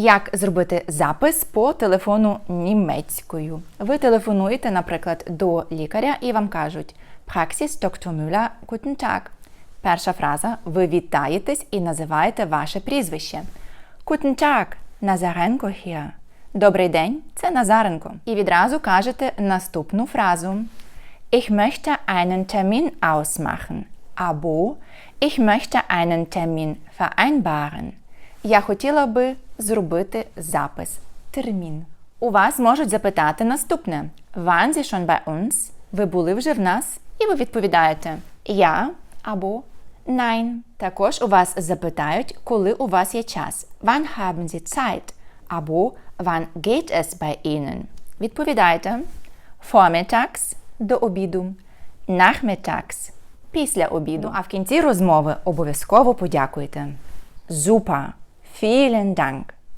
Як зробити запис по телефону німецькою? Ви телефонуєте, наприклад, до лікаря і вам кажуть Praxis Dr. Müller, guten Tag. Перша фраза ви вітаєтесь і називаєте ваше прізвище. Guten Tag, Назаренко here. Добрий день, це Назаренко. І відразу кажете наступну фразу. Ich möchte einen Termin ausmachen. Або Ich möchte einen Termin vereinbaren. Я хотіла би зробити запис. Термін. У вас можуть запитати наступне: Waren Sie schon bei uns? Ви були вже в нас? І ви відповідаєте Я або Nein. Також у вас запитають, коли у вас є час. Wann haben Sie Zeit? Або Wann geht es bei Ihnen? Відповідаєте Vormittags – до обіду, Nachmittags – після обіду. А в кінці розмови обов'язково подякуйте. Super! Vielen Dank!